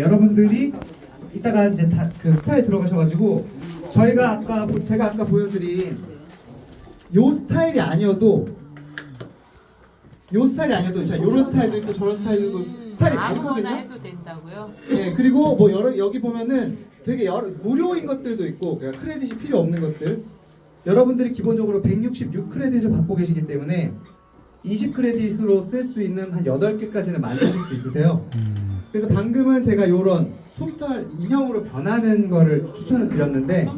여러분들이 이따가 이제 다 그 스타일 들어가셔가지고 저희가 아까 보- 제가 아까 보여드린 요 스타일이 아니어도 요 스타일이 아니어도 자 요런 스타일도 있고 저런 스타일도 있고 스타일이 아무거나 많거든요. 해도 된다고요? 네 그리고 뭐 여러 여기 보면은 되게 여러 무료인 것들도 있고 그러니까 크레딧이 필요 없는 것들 여러분들이 기본적으로 166 크레딧을 받고 계시기 때문에 20 크레딧으로 쓸 수 있는 한 8개까지는 만드실 수 있으세요. 그래서 방금은 제가 요런 솜털 인형으로 변하는 거를 추천을 드렸는데.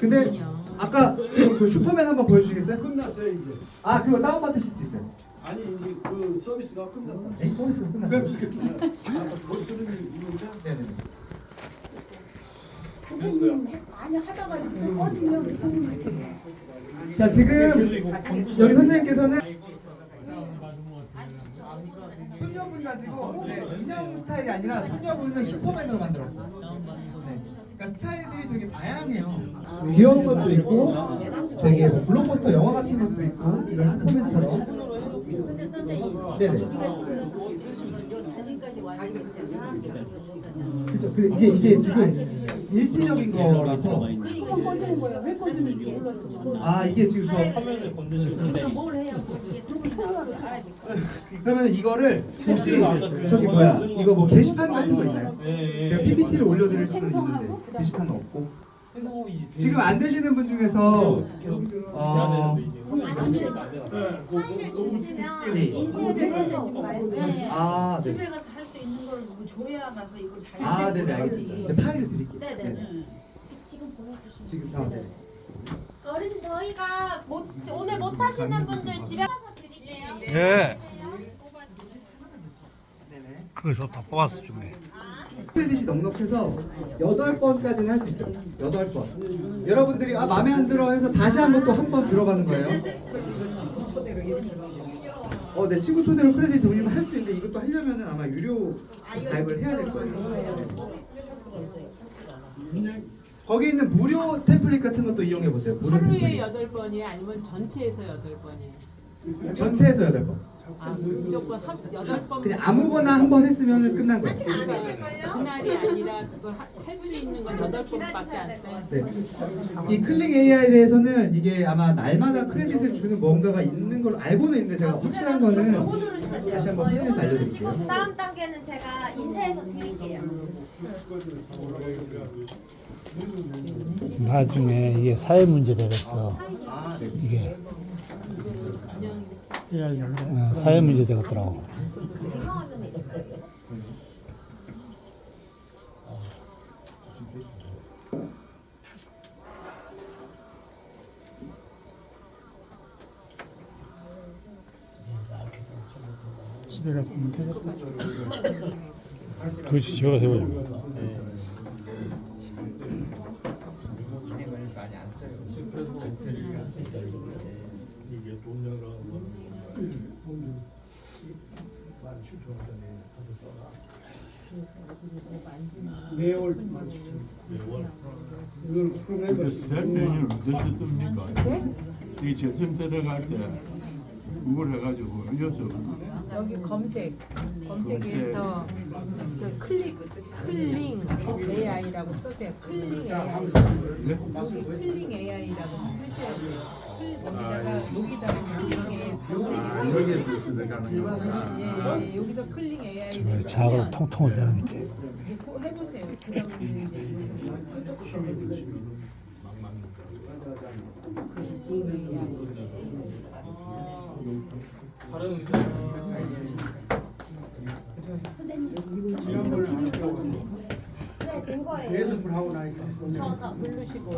근데. 아까 지금 그 슈퍼맨 한번 보여주시겠어요? 끝났어요 이제. 아 그거 다운 받으실 수 있어요. 아니 이제 그 서비스가 끝났다. 에이 서비스가 끝났어요. 벌써는 이거죠? 네네. 선생님 많이 하다가 꺼지면 자 지금 여기 선생님께서는 손녀분 가지고 네, 인형 스타일이 아니라 손녀분은 슈퍼맨으로 만들었어요. 네. 그러니까 스타일들이 되게 다양해요. 귀여운 것도 있고 되게 뭐 블록버스터 영화 같은 것도 있고 이런 슈퍼맨처럼. 근데 선생님 건요 사진까지 완성되잖아 그렇죠. 그 이게 이게 지금 일시적인 거라서. 그건 꺼지는 거야 왜 꺼지는 지 몰랐어 아 이게 지금 저 우리가 뭘 해야 이게 소문이 알아야 돼 그러면 이거를 혹시 저기 뭐야? 이거 뭐 게시판 같은 거 있나요? 제가 PPT를 올려드릴 수는 있는데 게시판은 없고. 지금 안 되시는 분 중에서 어, 파일을 주시면 네. 인쇄를 해줘볼까요? 네. 아, 네. 집에 가서 가서 이걸 잘 아 네네 알겠습니다. 이제 파일을 드릴게요. 네네. 지금 보내주시면 지금 아, 네. 어르신 저희가 못, 오늘 못 하시는 분들 집에 가서 드릴게요. 예, 네네. 그거 좋다. 뽑았어 중에. 크레딧이 넉넉해서 8번까지는 할 수 있어요. 8번. 여러분들이 아 마음에 안 들어 해서 다시 한번 또 한 번 들어가는 거예요. 어, 네 친구 초대로 크레딧 돌리면 할 수 있는데 이것도 하려면은 아마 유료 가입을 해야 될 거예요. 거기 있는 무료 템플릿 같은 것도 이용해 보세요. 무료 하루에 템플릿. 여덟 번이에요? 아니면 전체에서 여덟 번이에요? 전체에서 8번. 아, 무조건 한 여덟 번. 그냥 아무거나 한 번 했으면 끝난 거예요. 그날이 아니라 그걸 할 수 있는 건 여덟 번밖에 안 돼. 네. 이 클릭 AI에 대해서는 이게 아마 날마다 크레딧을 주는 뭔가가 있는 걸로 알고는 있는데 제가 확실한 거는 다시 한번 확인해서 알려드릴게요. 다음 단계는 제가 인쇄해서 드릴게요. 나중에 이게 사회 문제 되겠어. 아, 네. 이게 어, 사회 문제 되겠더라고. 집에 가서 하면 되겠다. 그렇지, 집에 가서 해보자. 매월 만 칠천. 이걸 그 프로그램을 스태프를 몇시 뜹니까? 이 전선 들어갈 때 그걸 해가지고 올려서 여기 검색 검색에서 그 클릭 클링 AI라고 써세요. 클링 AI. 클링 AI라고 돼요. 클- 여기다가 여기다가 이렇게 여기에서 들어가는 거구나. 예, 예, 여기서 클링 AI 왜 작아도 통통을 되는 밑에. 해보세요. 이제 네, 된 거예요. 계속 하고 나니까. 누르시고